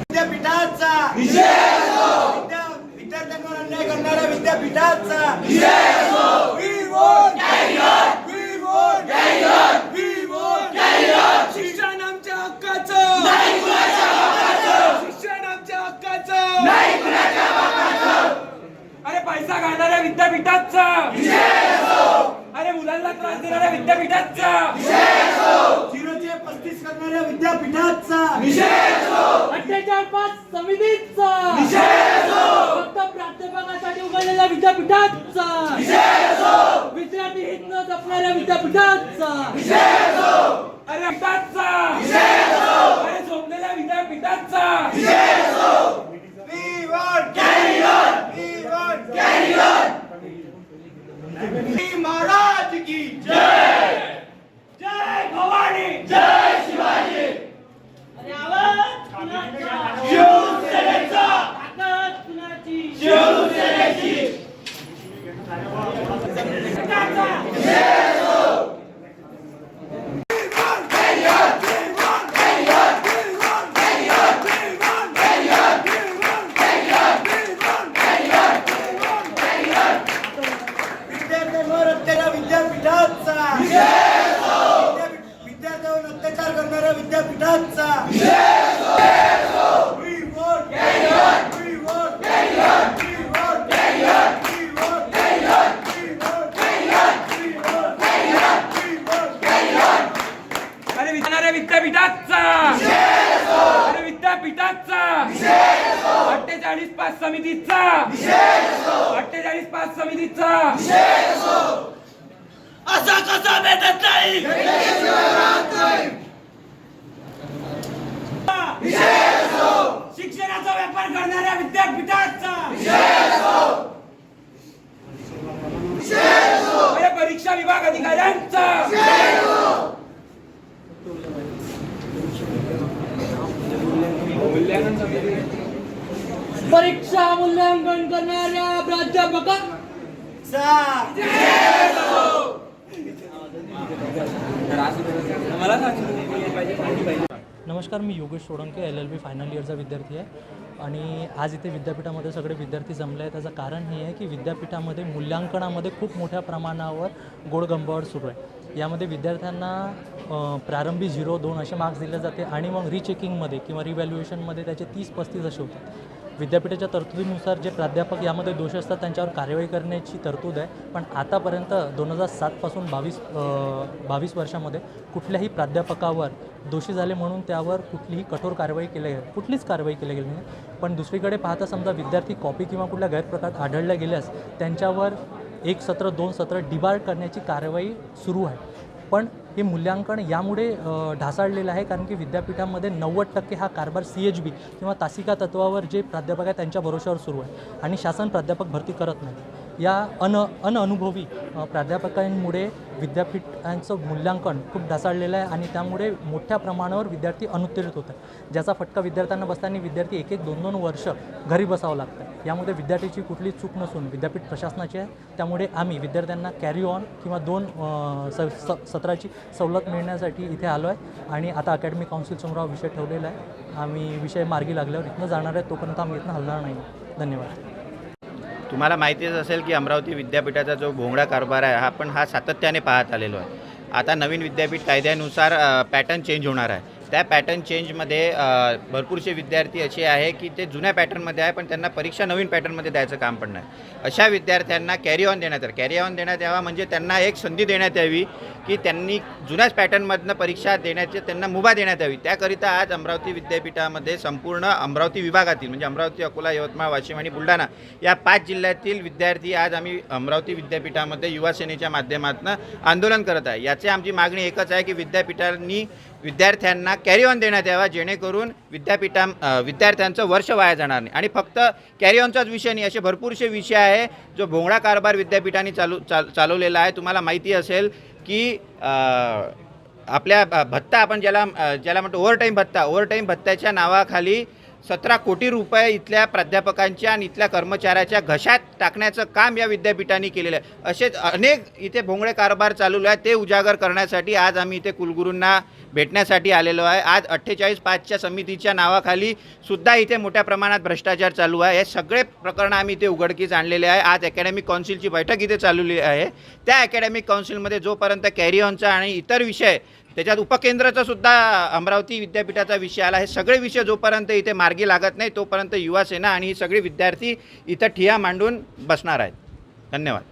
विद्यापीठाचा विद्या- विद्यार्थ्यांवर अन्याय करणाऱ्या विद्यापीठाचा घालणाऱ्या विद्यापीठाचा. अरे मुलांना त्रास देणाऱ्या विद्यापीठाचा. झिरोचे पस्तीस करणाऱ्या विद्यापीठाचा. अठ्ठेचाळीस पाच समितीचा. फक्त प्राध्यापकासाठी उघडलेल्या विद्यापीठाचा. विद्यार्थी हित न जपणाऱ्या विद्यापीठाचा. की जय। भवानी। अरे आवाज कुणाचा? ताकद कुणाची? विद्यार्थ्यांवर अठ्ठेचाळीस पाच समितीचा. अठ्ठेचाळीस पाच समितीचा. असा कसा भेटत नाही? शिक्षणाचा व्यापार करणाऱ्या विद्यापीठाचा. परीक्षा विभाग अधिकाऱ्यांचा. परीक्षा मूल्यांकन करणाऱ्या प्राध्यापक नमस्कार मी Yogesh Solanke L L B final इयरचा विद्यार्थी आहे. आणि आज इथे विद्यापीठामध्ये सगळे विद्यार्थी जमले आहे त्याचं कारण हे आहे की विद्यापीठामध्ये मूल्यांकनामध्ये खूप मोठ्या प्रमाणावर गोडगंबावर सुरू आहे. यामध्ये विद्यार्थ्यांना प्रारंभी झिरो दोन असे मार्क्स दिले जाते आणि मग रिचेकिंगमध्ये किंवा रिव्हॅल्युएशनमध्ये त्याचे तीस पस्तीस असे होतात. विद्यापीठाच्या तरतुदीनुसार जे प्राध्यापक यामध्ये दोष असतात त्यांच्यावर कार्यवाही करण्याची तरतूद आहे. पण आतापर्यंत दोन हजार सातपासून बावीस बावीस वर्षामध्ये कुठल्याही प्राध्यापकावर दोषी झाले म्हणून त्यावर कुठलीही कठोर कारवाई केली गेली कुठलीच कारवाई केली गेली नाही. पण दुसरीकडे पाहता समजा विद्यार्थी कॉपी किंवा कुठल्या गैरप्रकार आढळल्या गेल्यास त्यांच्यावर एक सत्र दोन सत्र डिबार करण्याची कारवाई सुरू आहे. पण हे मूल्यांकन यामुळे ढासाळलेलं आहे. कारण की विद्यापीठामध्ये नव्वद टक्के हा कारभार सी एच बी किंवा तासिका तत्वावर जे प्राध्यापक आहे त्यांच्या भरोश्यावर सुरू आहे. आणि शासन प्राध्यापक भरती करत नाही. या अन अनअनुभवी प्राध्यापकांमुळे विद्यापीठांचं मूल्यांकन खूप ढासाळलेलं आहे आणि त्यामुळे मोठ्या प्रमाणावर विद्यार्थी अनुत्तीर्णित होत आहे ज्याचा फटका विद्यार्थ्यांना बसताना विद्यार्थी एक एक दोन दोन वर्ष घरी बसावं लागतं. यामध्ये विद्यार्थ्याची कुठली चूक नसून विद्यापीठ प्रशासनाची आहे. त्यामुळे आम्ही विद्यार्थ्यांना कॅरी ऑन किंवा दोन स स- सत्राची सवलत मिळण्यासाठी इथे आलो आहे आणि आता अकॅडमी काउन्सिलसमोर हा विषय ठेवलेला आहे. आम्ही विषय मार्गी लागल्यावर इथनं जाणार आहे तोपर्यंत आम्ही इथनं हलणार नाही. धन्यवाद. तुम्हाला माहितीच असेल की अमरावती विद्यापीठाचा जो भोंगडा कारभार आहे हा पण हा सातत्याने पाहत आलेलो आहे. आता नवीन विद्यापीठ कायद्यानुसार पॅटर्न चेंज होणार आहे. त्या पॅटर्न चेंजमध्ये भरपूरसे विद्यार्थी असे आहे की ते जुन्या पॅटर्नमध्ये आहे पण त्यांना परीक्षा नवीन पॅटर्नमध्ये द्यायचं काम पण नाही. अशा विद्यार्थ्यांना कॅरी ऑन देण्यात यावं. कॅरी ऑन देण्यात यावा म्हणजे त्यांना एक संधी देण्यात यावी की त्यांनी जुन्याच पॅटर्नमधनं परीक्षा देण्याची त्यांना मुभा देण्यात यावी. त्याकरिता आज अमरावती विद्यापीठामध्ये संपूर्ण अमरावती विभागातील म्हणजे अमरावती अकोला यवतमाळ वाशिम आणि बुलढाणा या पाच जिल्ह्यातील विद्यार्थी आज आम्ही अमरावती विद्यापीठामध्ये युवासेनेच्या माध्यमातून आंदोलन करत आहे. याची आमची मागणी एकच आहे की विद्यापीठांनी विद्यार्थ्यांना कॅरी ऑन देण्यात यावा जेणेकरून विद्यापीठा विद्यार्थ्यांचं वर्ष वाया जाणार नाही. आणि फक्त कॅरी ऑनचाच विषय नाही असे भरपूरसे विषय आहे जो भोंगडा कारभार विद्यापीठांनी चालू चाल चालवलेला आहे. तुम्हाला माहिती असेल की आपल्या भत्ता आपण ज्याला ज्याला म्हणतो ओव्हरटाईम भत्ता. ओव्हरटाईम भत्त्याच्या नावाखाली सतरा कोटी रुपये इथल्या प्राध्यापकांच्या आणि इथल्या कर्मचाऱ्याच्या घशात टाकण्याचं काम या विद्यापीठाने केलेलं आहे. असेच अनेक इथे भोंगळे कारभार चालू आहे. ते उजागर करण्यासाठी आज आम्ही इथे कुलगुरूंना भेटण्यासाठी आलेलो आहे. आज अठ्ठेचाळीस पाचच्या समितीच्या नावाखाली सुद्धा इथे मोठ्या प्रमाणात भ्रष्टाचार चालू आहे. हे सगळे प्रकरणं आम्ही इथे उघडकीस आणलेले आहे. आज अकॅडमिक काउन्सिलची बैठक इथे चालवली आहे. त्या अकॅडमिक काउन्सिलमध्ये जोपर्यंत कॅरी ऑनचा आणि इतर विषय त्याच्यात उपकेंद्राचा सुद्धा अमरावती विद्यापीठाचा विषय आला. हे सगळे विषय जोपर्यंत इथे मार्गी लागत नाही तोपर्यंत युवा सेना आणि ही सगळी विद्यार्थी इथं ठिया मांडून बसणार आहेत. धन्यवाद.